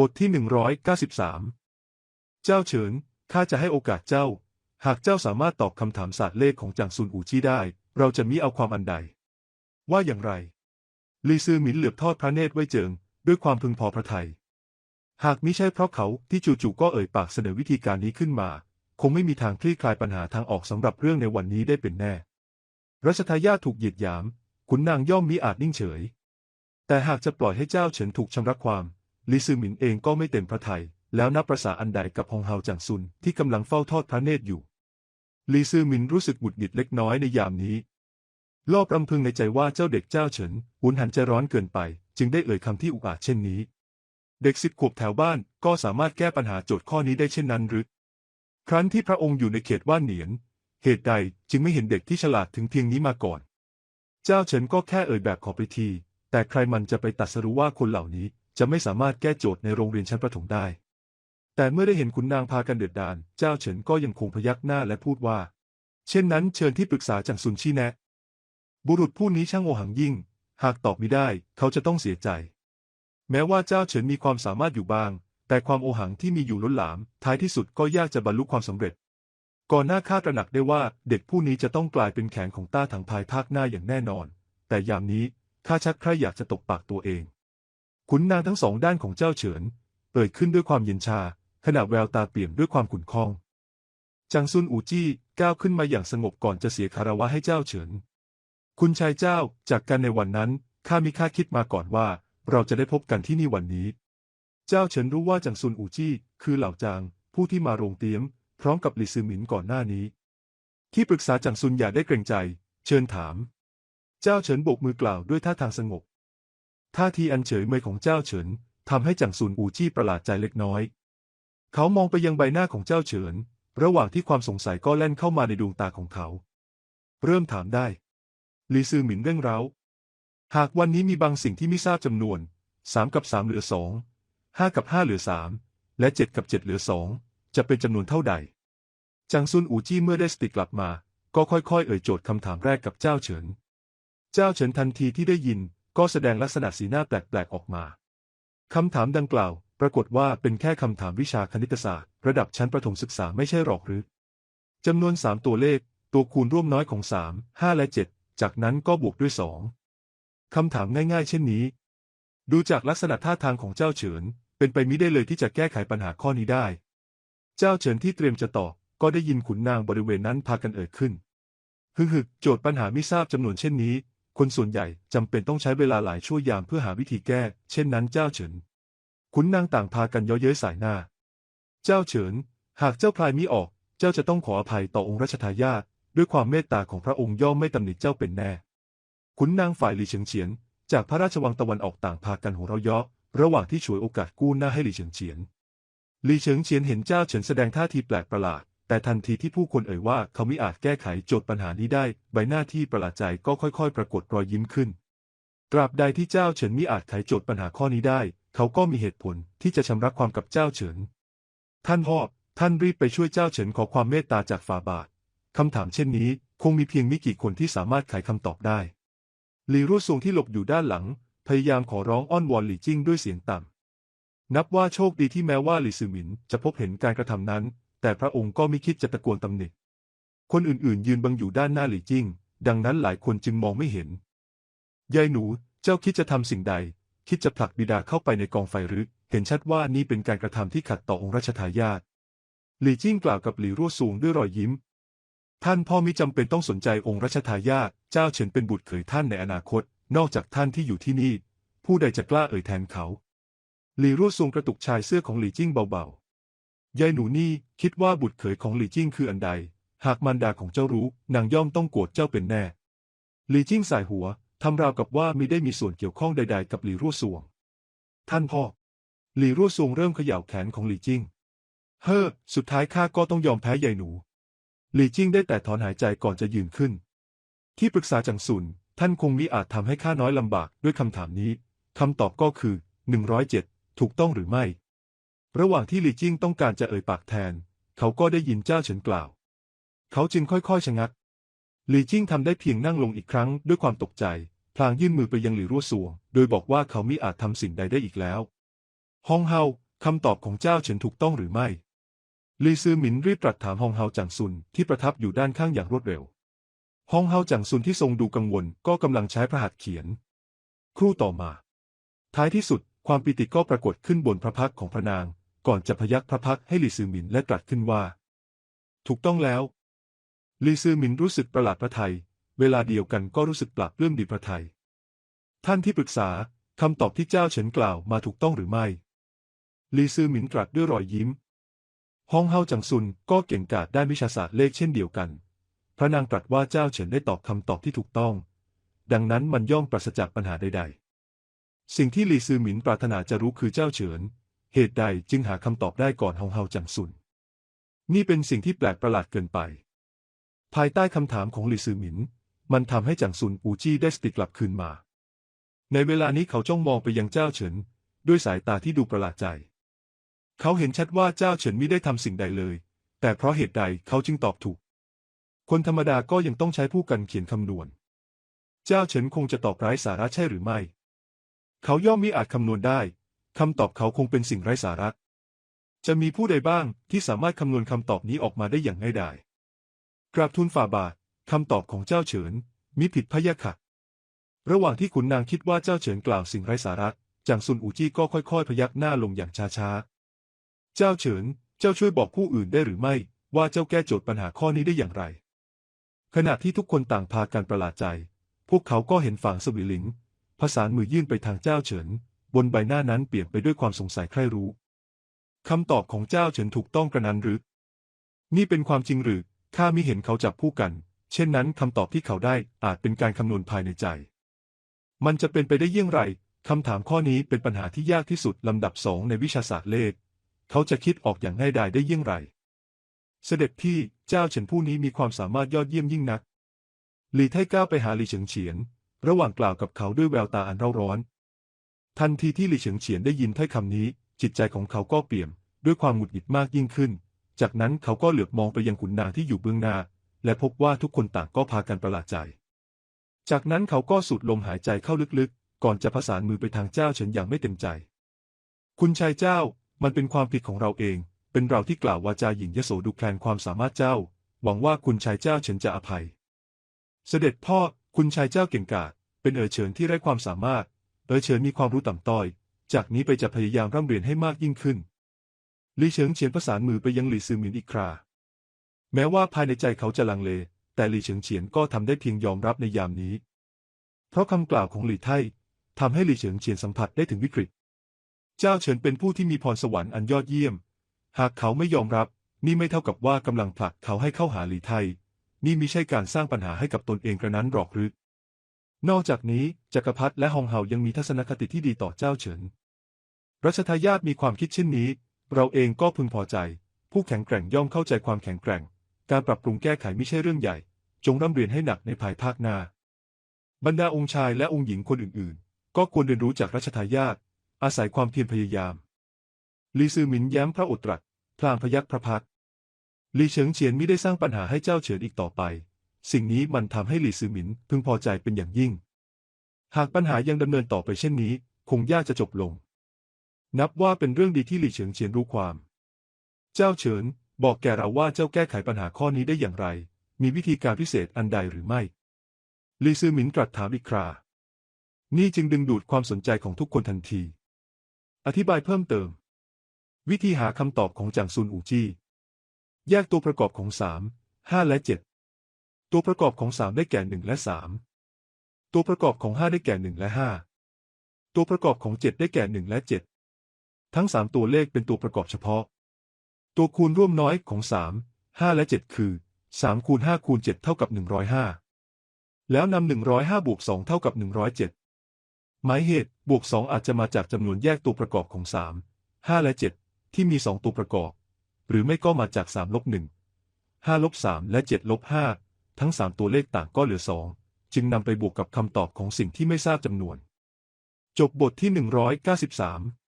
บทที่ 193 เจ้าเฉิน ข้าจะให้โอกาสเจ้า หากเจ้าสามารถตอบคำถามศาสตร์เลขของจางซุนอูจี้ได้ เราจะมิเอาความอันใด ว่าอย่างไร ลีซือหมินเหลือบทอดพระเนตรไว้เจิง ด้วยความพึงพอพระทัย หากมิใช่เพราะเขาที่จู่ๆก็เอ่ยปากเสนอวิธีการนี้ขึ้นมา คงไม่มีทางคลี่คลายปัญหาทางออกสำหรับเรื่องในวันนี้ได้เป็นแน่ รัชทายาทถูกเหยียดหยาม ขุนนางย่อมมิอาจนิ่งเฉย แต่หากจะปล่อยให้เจ้าเฉินถูกชำระความ ลิซือหมินเองก็ไม่เต็มพระทัยแล้วนับประสาอันใดกับฮองเฮาจางซุนที่กำลังเฝ้าทอดพระเนตรอยู่ลีซือหมินรู้สึกหงุดหงิดเล็กน้อยในยามนี้ลอบรำพึงในใจว่าเจ้าเด็กเจ้าเฉินหุนหันใจร้อนเกินไป จึงได้เอ่ยคำที่อุกอาจเช่นนี้ เด็กสิบขวบแถวบ้านก็สามารถแก้ปัญหาโจทย์ข้อนี้ได้เช่นนั้นหรือ ครั้นที่พระองค์อยู่ในเขตว่านเหนียน เหตุใดจึงไม่เห็นเด็กที่ฉลาดถึงเพียงนี้มาก่อน เจ้าเฉินก็แค่เอ่ยแบบขอไปที แต่ใครมันจะไปตัดสรู้ว่าคนเหล่านี้ จะไม่สามารถแก้โจทย์ในโรงเรียนชั้นประถมได้ แต่เมื่อได้เห็นขุนนางพากันเดือดดาล เจ้าเฉินก็ยังคงพยักหน้าและพูดว่า เช่นนั้นเชิญที่ปรึกษาจังซุนชี้แนะ บุรุษผู้นี้ช่างโอหังยิ่ง หากตอบไม่ได้ เขาจะต้องเสียใจ แม้ว่าเจ้าเฉินมีความสามารถอยู่บ้าง แต่ความโอหังที่มีอยู่ล้นหลาม ท้ายที่สุดก็ยากจะบรรลุความสำเร็จ ก่อนหน้าข้าตระหนักได้ว่าเด็กผู้นี้จะต้องกลายเป็นแขนของต้าถังภายภาคหน้าอย่างแน่นอน แต่ยามนี้ข้าชักใครอยากจะตกปากตัวเอง ขุนนางทั้งสองด้านของเจ้าเฉินเปิดขึ้นด้วยความเย็นชา ขณะแววตาเปี่ยมด้วยความขุ่นข้อง จางซุนอูจี้ก้าวขึ้นมาอย่างสงบก่อนจะเสียคารวะให้เจ้าเฉิน คุณชายเจ้าจากกันในวันนั้นข้ามิคาดคิดมาก่อนว่า เราจะได้พบกันที่นี่วันนี้ เจ้าเฉินรู้ว่าจางซุนอูจี้คือเหล่าจาง ผู้ที่มาโรงเตียม พร้อมกับหลี่ซือหมินก่อนหน้านี้ ที่ปรึกษาจางซุนอย่าได้เกรงใจ เชิญถาม เจ้าเฉินโบกมือกล่าวด้วยท่าทางสงบ ท่าทีอันเฉยเมยของเจ้าเฉินทำให้จังซุนอูจี้ประหลาดใจเล็กน้อย เขามองไปยังใบหน้าของเจ้าเฉิน ระหว่างที่ความสงสัยก็แล่นเข้ามาในดวงตาของเขา เริ่มถามได้ลีซือหมินเร่งเร้า หากวันนี้มีบางสิ่งที่ไม่ทราบจำนวนสามกับสามเหลือสองห้ากับห้าเหลือสามและเจ็ดกับเจ็ดเหลือสองจะเป็นจำนวนเท่าใด จังซุนอูจี้เมื่อได้สติกลับมา ก็ค่อยๆ เอ่ยโจทย์คำถามแรกกับเจ้าเฉิน เจ้าเฉินทันทีที่ได้ยิน ก็แสดงลักษณะสีหน้าแปลกๆออกมาคำถามดังกล่าว ปรากฏว่าเป็นแค่คำถามวิชาคณิตศาสตร์ ระดับชั้นประถมศึกษาไม่ใช่หรอกหรือจำนวนสามตัวเลข ตัวคูณร่วมน้อยของสามห้าและเจ็ดจากนั้นก็บวกด้วยสองคำถามง่ายๆ เช่นนี้ ดูจากลักษณะท่าทางของเจ้าเฉิน เป็นไปมิได้เลยที่จะแก้ไขปัญหาข้อนี้ได้ เจ้าเฉินที่เตรียมจะตอบก็ได้ยินขุนนางบริเวณนั้นพากันเอ่ยขึ้น ฮึฮึโจทย์ปัญหาไม่ทราบจำนวนเช่นนี้ คนส่วนใหญ่จำเป็นต้องใช้เวลาหลายชั่วยามเพื่อหาวิธีแก้ เช่นนั้นเจ้าเฉินขุนนางต่างพากันย้อเย้ยสายหน้า เจ้าเฉิน หากเจ้าพลายมิออก เจ้าจะต้องขออภัยต่อองค์รัชทายาทด้วยความเมตตาของพระองค์ย่อมไม่ตำหนิเจ้าเป็นแน่ ขุนนางฝ่ายหลี่เฉิงเฉียน จากพระราชวังตะวันออกต่างพากันหัวเราะเยาะระหว่างที่ฉวยโอกาสกู้หน้าให้หลี่เฉิงเฉียน หลี่เฉิงเฉียนเห็นเจ้าเฉินแสดงท่าทีแปลกประหลาด แต่ทันทีที่ผู้คนเอ่ยว่าเขาไม่อาจแก้ไขโจทย์ปัญหานี้ได้ ใบหน้าที่ประหลาดใจก็ค่อยๆ ปรากฏรอยยิ้มขึ้น ตราบใดที่เจ้าเฉินไมิอาจไขโจทย์ปัญหาข้อนี้ได้ เขาก็มีเหตุผลที่จะชำระความกับเจ้าเฉิน ท่านพ่อท่านรีบไปช่วยเจ้าเฉินขอความเมตตาจากฝ่าบาทคำถามเช่นนี้คงมีเพียงไม่กี่คนที่สามารถไขคำตอบได้หลี่รุ่ซวงที่หลบอยู่ด้านหลัง พยายามขอร้องอ้อนวอนหลี่จิ้งด้วยเสียงต่ำนับว่าโชคดีที่แม้ว่าหลี่ซือหมินจะพบเห็นการกระทำนั้น แต่พระองค์ก็ไม่คิดจะตะโกนตำหนิ คนอื่นๆ ยืนบังอยู่ด้านหน้าหลี่จิ้ง ดังนั้นหลายคนจึงมองไม่เห็น ยายหนู เจ้าคิดจะทำสิ่งใด คิดจะผลักบิดาเข้าไปในกองไฟหรือ เห็นชัดว่านี่เป็นการกระทำที่ขัดต่อองค์รัชทายาท หลี่จิ้งกล่าวกับหลี่รั่วสูงด้วยรอยยิ้ม ท่านพ่อมิจำเป็นต้องสนใจองค์รัชทายาท เจ้าเฉินเป็นบุตรเขยท่านในอนาคต นอกจากท่านที่อยู่ที่นี่ ผู้ใดจะกล้าเอ่ยแทนเขา หลี่รั่วสูงกระตุกชายเสื้อของหลี่จิ้งเบาๆ ยายหนูนี่คิดว่าบุตรเขยของหลี่จิ้งคืออันใด หากมารดาของเจ้ารู้ นางย่อมต้องโกรธเจ้าเป็นแน่ หลี่จิ้งสายหัวทำราวกับว่ามิได้มีส่วนเกี่ยวข้องใด ๆ กับหลี่รั่วซวง ท่านพ่อ หลี่รั่วซวงเริ่มเขย่าแขนของหลี่จิ้ง เฮ้อ สุดท้ายข้าก็ต้องยอมแพ้ยายหนู หลี่จิ้งได้แต่ถอนหายใจก่อนจะยืนขึ้น ที่ปรึกษาจังสุน ท่านคงมิอาจทำให้ข้าน้อยลำบากด้วยคำถามนี้คำตอบก็คือหนึ่งร้อยเจ็ดถูกต้องหรือไม่ ระหว่างที่หลี่จิ้งต้องการจะเอ่ยปากแทน เขาก็ได้ยินเจ้าเฉินกล่าว เขาจึงค่อยๆชะงัก หลี่จิ้งทำได้เพียงนั่งลงอีกครั้งด้วยความตกใจ พลางยื่นมือไปยังหลี่รั่วสัว โดยบอกว่าเขามิอาจทำสิ่งใดได้อีกแล้ว ฮองเฮาคำตอบของเจ้าเฉินถูกต้องหรือไม่ลีซือหมินรีบตรัสถามฮองเฮาจังซุนที่ประทับอยู่ด้านข้างอย่างรวดเร็ว ฮองเฮาจังซุนที่ทรงดูกังวลก็กำลังใช้พระหัตถ์เขียน ครู่ต่อมา ท้ายที่สุดความปิติก็ปรากฏขึ้นบนพระพักของพระนาง ก่อนจะพยักพระพักให้ลีซือหมินและตรัสขึ้นว่า ถูกต้องแล้วลีซือหมินรู้สึกประหลาดพระไทย เวลาเดียวกันก็รู้สึกปรับเรื่องดีพระไทย ท่านที่ปรึกษาคำตอบที่เจ้าเฉินกล่าวมาถูกต้องหรือไม่ลีซือหมินตรัสด้วยรอยยิ้มฮองเฮาจังซุนก็เก่งกาจด้านวิชาศาสตร์เลขเช่นเดียวกัน พระนางตรัสว่าเจ้าเฉินได้ตอบคำตอบที่ถูกต้อง ดังนั้นมันย่อมปราศจากปัญหาใด ๆ สิ่งที่ลีซือหมินปรารถนาจะรู้คือเจ้าเฉิน เหตุใดจึงหาคำตอบได้ก่อนฮองเฮาจังซุน นี่เป็นสิ่งที่แปลกประหลาดเกินไป ภายใต้คำถามของลีซือหมิน มันทำให้จังซุนอูจี้ได้สติกลับคืนมา ในเวลานี้เขาจ้องมองไปยังเจ้าเฉิน ด้วยสายตาที่ดูประหลาดใจ เขาเห็นชัดว่าเจ้าเฉินไม่ได้ทำสิ่งใดเลย แต่เพราะเหตุใดเขาจึงตอบถูก คนธรรมดาก็ยังต้องใช้ผู้กันเขียนคำนวณ เจ้าเฉินคงจะตอบไร้สาระใช่หรือไม่ เขาย่อมมิอาจคำนวณได้ คำตอบเขาคงเป็นสิ่งไร้สาระจะมีผู้ใดบ้างที่สามารถคำนวณคำตอบนี้ออกมาได้อย่างง่ายดายกราบทูลฝ่าบาทคำตอบของเจ้าเฉินมิผิดพะยะค่ะ ระหว่างที่ขุนนางคิดว่าเจ้าเฉินกล่าวสิ่งไร้สาระจางซุนอูจี้ก็ค่อยๆ พยักหน้าลงอย่างช้าๆ เจ้าเฉิน เจ้าช่วยบอกผู้อื่นได้หรือไม่ ว่าเจ้าแก้โจทย์ปัญหาข้อนี้ได้อย่างไร ขณะที่ทุกคนต่างพากันประหลาดใจ พวกเขาก็เห็นฝางสวิหลิงผสามือยื่นไปทางเจ้าเฉิน บนใบหน้านั้นเปลี่ยนไปด้วยความสงสัยใคร่รู้คำตอบของเจ้าเฉินถูกต้องกระนั้นหรือ นี่เป็นความจริงหรือข้ามิเห็นเขาจับผู้กัน เช่นนั้นคำตอบที่เขาได้อาจเป็นการคำนวณภายในใจ มันจะเป็นไปได้เยี่ยงไรคำถามข้อนี้เป็นปัญหาที่ยากที่สุดลำดับสองในวิชาศาสตร์เลข เขาจะคิดออกอย่างง่ายดายได้เยี่ยงไร เสด็จพี่เจ้าเฉินผู้นี้มีความสามารถยอดเยี่ยมยิ่งนักหลีไทก้าวไปหาหลีเฉิงเฉียน ระหว่างกล่าวกับเขาด้วยแววตาอันเร่าร้อน ทันทีที่หลีเฉิงเฉียนได้ยินถ้อยคำนี้ จิตใจของเขาก็เปลี่ยนด้วยความหงุดหงิดมากยิ่งขึ้น จากนั้นเขาก็เหลือบมองไปยังขุนนางที่อยู่เบื้องหน้า และพบว่าทุกคนต่างก็พากันประหลาดใจ จากนั้นเขาก็สูดลมหายใจเข้าลึกๆ ก่อนจะผสานมือไปทางเจ้าเฉินอย่างไม่เต็มใจ คุณชายเจ้า มันเป็นความผิดของเราเอง เป็นเราที่กล่าววาจาหยิ่งยโสดูแคลนความสามารถเจ้า หวังว่าคุณชายเจ้าเฉินจะอภัย เสด็จพ่อ คุณชายเจ้าเก่งกาจ เป็นเอ๋อเฉินที่ไร้ความสามารถ เอ๋อเฉินมีความรู้ต่ำต้อย จากนี้ไปจะพยายามร่ำเรียนให้มากยิ่งขึ้นลี่เฉิงเฉียนประสานมือไปยังหลี่ซือหมินอีกครา แม้ว่าภายในใจเขาจะลังเล แต่หลี่เฉิงเฉียนก็ทำได้เพียงยอมรับในยามนี้ เพราะคำกล่าวของหลี่ไท่ทำให้หลี่เฉิงเฉียนสัมผัสได้ถึงวิกฤต เจ้าเฉินเป็นผู้ที่มีพรสวรรค์อันยอดเยี่ยม หากเขาไม่ยอมรับนี่ไม่เท่ากับว่ากำลังผลักเขาให้เข้าหาหลี่ไท่นี่มิใช่การสร้างปัญหาให้กับตนเองกระนั้นหรอกหรือ นอกจากนี้จักรพรรดิและฮองเฮายังมีทัศนคติที่ดีต่อเจ้าเฉินรัชทายาทมีความคิดเช่นนี้ เราเองก็พึงพอใจ ผู้แข็งแกร่งย่อมเข้าใจความแข็งแกร่ง การปรับปรุงแก้ไขไม่ใช่เรื่องใหญ่ จงร่ำเรียนให้หนักในภายภาคหน้า บรรดาองค์ชายและองค์หญิงคนอื่นๆ ก็ควรเรียนรู้จากรัชทายาทอาศัยความเพียรพยายามลีซือหมินแย้มพระโอุตรัสพลางพยักพระพักลีเฉิงเฉียนไมิได้สร้างปัญหาให้เจ้าเฉินอีกต่อไป สิ่งนี้มันทำให้ลีซือหมินพึงพอใจเป็นอย่างยิ่ง หากปัญหายังดำเนินต่อไปเช่นนี้ คงยากจะจบลง นับว่าเป็นเรื่องดีที่ลีเฉิงเฉียนรู้ความ เจ้าเฉินบอกแก่เราว่าเจ้าแก้ไขปัญหาข้อนี้ได้อย่างไร มีวิธีการพิเศษอันใดหรือไม่ลีซือหมินตรัสถามอีกครา นี่จึงดึงดูดความสนใจของทุกคนทันที อธิบายเพิ่มเติม วิธีหาคำตอบของจางซุนอูจี้แยกตัวประกอบของสาม ห้าและเจ็ด ตัวประกอบของสามได้แก่หนึ่งและสามตัวประกอบของห้าได้แก่หนึ่งและห้าตัวประกอบของเจ็ดได้แก่หนึ่งและเจ็ดทั้งสามตัวเลขเป็นตัวประกอบเฉพาะ ตัวคูณร่วมน้อยของสามห้าและเจ็ดคือสามคูณห้าคูณเจ็ดเท่ากับหนึ่งร้อยห้าแล้วนำหนึ่งร้อยห้าบวกสองเท่ากับหนึ่งร้อยเจ็ดหมายเหตุบวกสองอาจจะมาจากจำนวนแยกตัวประกอบของสามห้าและเจ็ดที่มีสองตัวประกอบ หรือไม่ก็มาจากสามลบหนึ่งห้าลบสามและเจ็ดลบห้า ทั้งสามตัวเลขต่างก็เหลือสองจึงนำไปบวกกับคำตอบของสิ่งที่ไม่ทราบจำนวน จบบทที่ 193